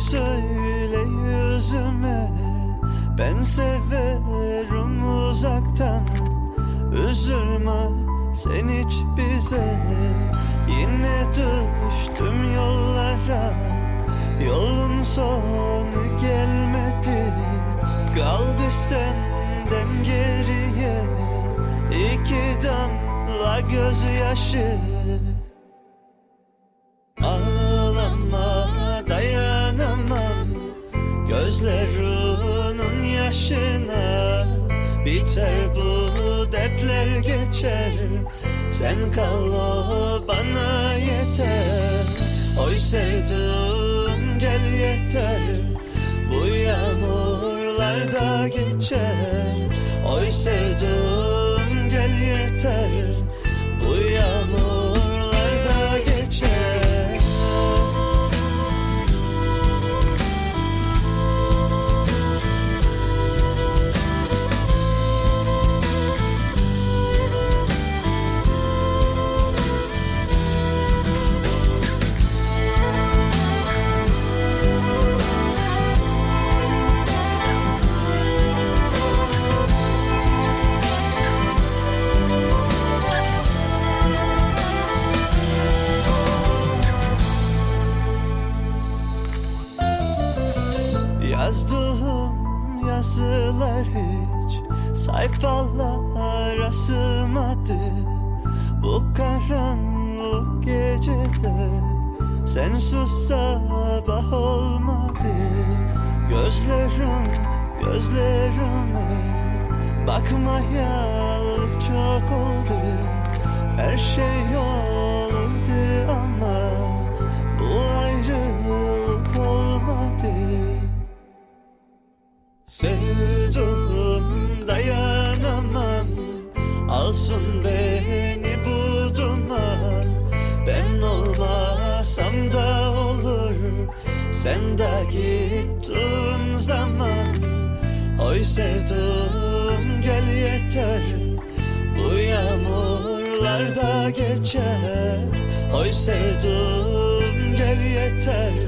söyle yüzüme. Ben severim uzaktan Üzülme sen hiç bize. Yine düştüm yollara Yolun sonu gelmedi. Kaldı senden geriye İki damla gözyaşı Gözlerinin yaşına Biter bu dertler geçer. Sen kal o bana yeter. Oy sevdim gel yeter. Bu yağmurlar da geçer. Oy sevdim gel yeter Yazdığım yazılar hiç. Sayfalara sığmadı Bu karanlık gecede sensiz sabah olmadı. Gözlerim gözlerime bakmayalı çok oldu. Her şey olurdu Sevdim dayanamam. Alsın beni bu duman. Ben olmasam da olur. Sen de gittin zaman. Oy sevdim gel yeter. Bu yağmurlar da geçer. Oy sevdim gel yeter